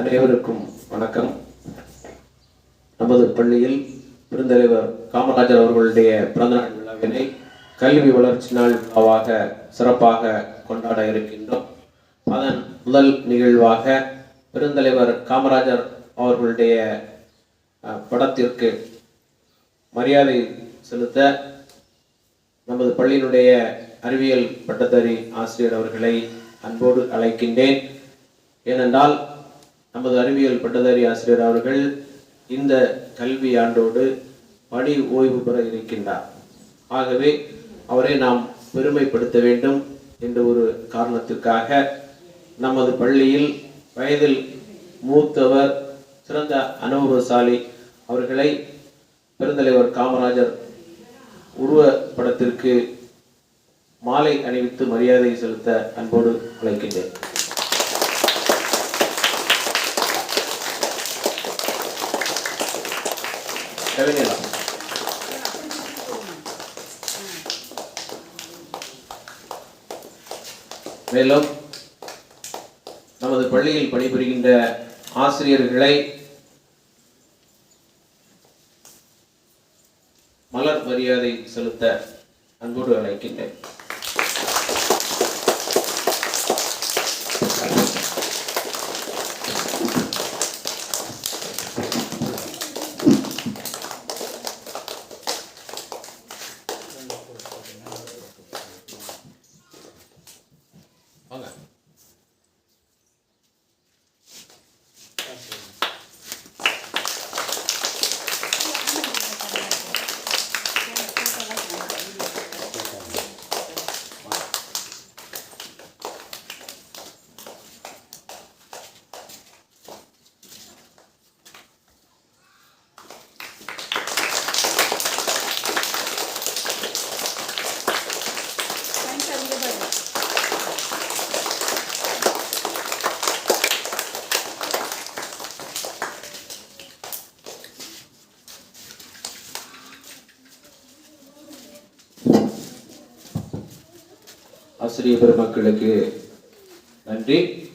அனைவருக்கும் வணக்கம். நமது பள்ளியில் பெருந்தலைவர் காமராஜர் அவர்களுடைய பிறந்தநாள் விழாவினை கல்வி வளர்ச்சி நாள் விழாவாக சிறப்பாக கொண்டாட இருக்கின்றோம். அதன் முதல் நிகழ்வாக பெருந்தலைவர் காமராஜர் அவர்களுடைய படத்திற்கு மரியாதை செலுத்த நமது பள்ளியினுடைய அறிவியல் பட்டதாரி ஆசிரியர் அவர்களை அன்போடு அழைக்கின்றேன். ஏனென்றால் நமது அறிவியல் பட்டதாரி ஆசிரியர் அவர்கள் இந்த கல்வி ஆண்டோடு பணி ஓய்வு பெற இருக்கின்றார். ஆகவே அவரை நாம் பெருமைப்படுத்த வேண்டும் என்ற ஒரு காரணத்திற்காக நமது பள்ளியில் வயதில் மூத்தவர் சிறந்த அனுபவசாலி அவர்களை பெருந்தலைவர் காமராஜர் உருவப்படத்திற்கு மாலை அணிவித்து மரியாதை செலுத்த அன்போடு அழைக்கின்றேன். கவிஞரா. மேலும் நமது பள்ளியில் பணிபுரிகின்ற ஆசிரியர்களை மலர் மரியாதை செலுத்த அன்போடு அழைக்கின்றேன். Okay. ஆசிரிய பெருமக்களுக்கு நன்றி.